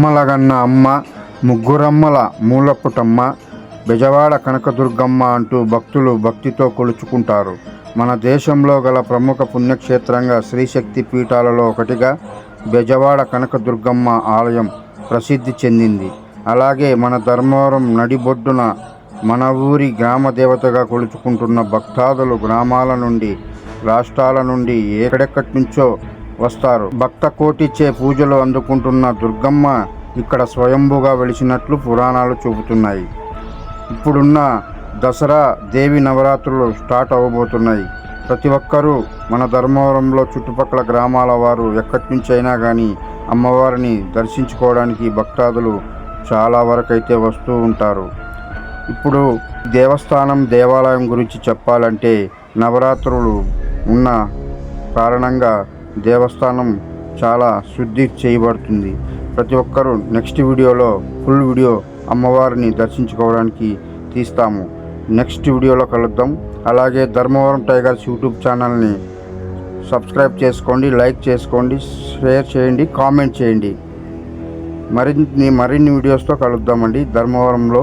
అమ్మలగన్న అమ్మ ముగ్గురమ్మల మూలపుటమ్మ బెజవాడ కనకదుర్గమ్మ అంటూ భక్తులు భక్తితో కొలుచుకుంటారు. మన దేశంలో గల ప్రముఖ పుణ్యక్షేత్రంగా శ్రీశక్తి పీఠాలలో ఒకటిగా బెజవాడ కనకదుర్గమ్మ ఆలయం ప్రసిద్ధి చెందింది. అలాగే మన ధర్మవరం నడిబొడ్డున మన ఊరి గ్రామ దేవతగా కొలుచుకుంటున్న భక్తాదులు గ్రామాల నుండి రాష్ట్రాల నుండి ఎక్కడెక్కడి నుంచో వస్తారు. భక్త కోటిచ్చే పూజలు అందుకుంటున్న దుర్గమ్మ ఇక్కడ స్వయంభుగా వెలిసినట్లు పురాణాలు చూపుతున్నాయి. ఇప్పుడున్న దసరా దేవి నవరాత్రులు స్టార్ట్ అవ్వబోతున్నాయి ప్రతి ఒక్కరూ మన ధర్మవరంలో చుట్టుపక్కల గ్రామాల వారు ఎక్కడి నుంచి అయినా కానీ అమ్మవారిని దర్శించుకోవడానికి భక్తాదులు చాలా వరకు అయితే వస్తూ ఉంటారు. ఇప్పుడు దేవస్థానం దేవాలయం గురించి చెప్పాలంటే నవరాత్రులు ఉన్న కారణంగా దేవస్థానం చాలా శుద్ధి చేయబడుతుంది. ప్రతి ఒక్కరూ నెక్స్ట్ వీడియోలో ఫుల్ వీడియో అమ్మవారిని దర్శించుకోవడానికి తీస్తాము. నెక్స్ట్ వీడియోలో కలుద్దాం. అలాగే ధర్మవరం టైగర్స్ యూట్యూబ్ ఛానల్ని సబ్స్క్రైబ్ చేసుకోండి లైక్ చేసుకోండి షేర్ చేయండి కామెంట్ చేయండి. మరిన్ని మరిన్ని వీడియోస్తో కలుద్దామండి. ధర్మవరంలో